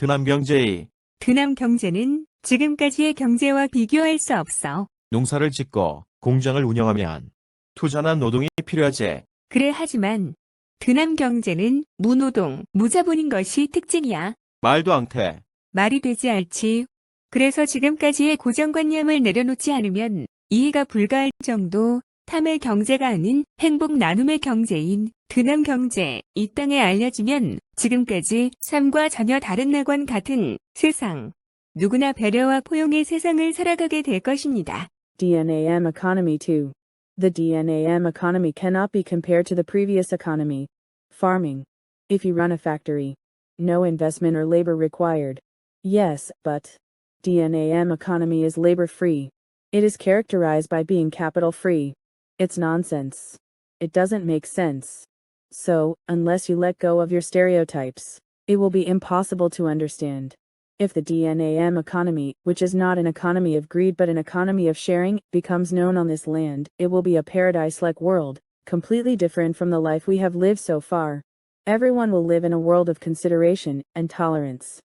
드남 경제의 드남 경제는 지금까지의 경제와 비교할 수 없어. 농사를 짓고 공장을 운영하면 투자나 노동이 필요하지. 그래 하지만 드남 경제는 무노동, 무자본인 것이 특징이야. 말도 앙태. 말이 되지 않지. 그래서 지금까지의 고정관념을 내려놓지 않으면 이해가 불가할 정도 탐의 경제가 아닌 행복 나눔의 경제인 드남 경제 이 땅에 알려지면 지금까지 삶과 전혀 다른 낙원 같은 세상 누구나 배려와 포용의 세상을 살아가게 될 것입니다. DNAM economy 2. The DNAM economy cannot be compared to the previous economy. Farming. If you run a factory. No investment or labor required. Yes, but DNAM economy is labor free. It is characterized by being capital free. It's nonsense. It doesn't make sense. So, unless you let go of your stereotypes, it will be impossible to understand. If the DNAM economy, which is not an economy of greed but an economy of sharing, becomes known on this land, it will be a paradise like world, completely different from the life we have lived so far. Everyone will live in a world of consideration and tolerance.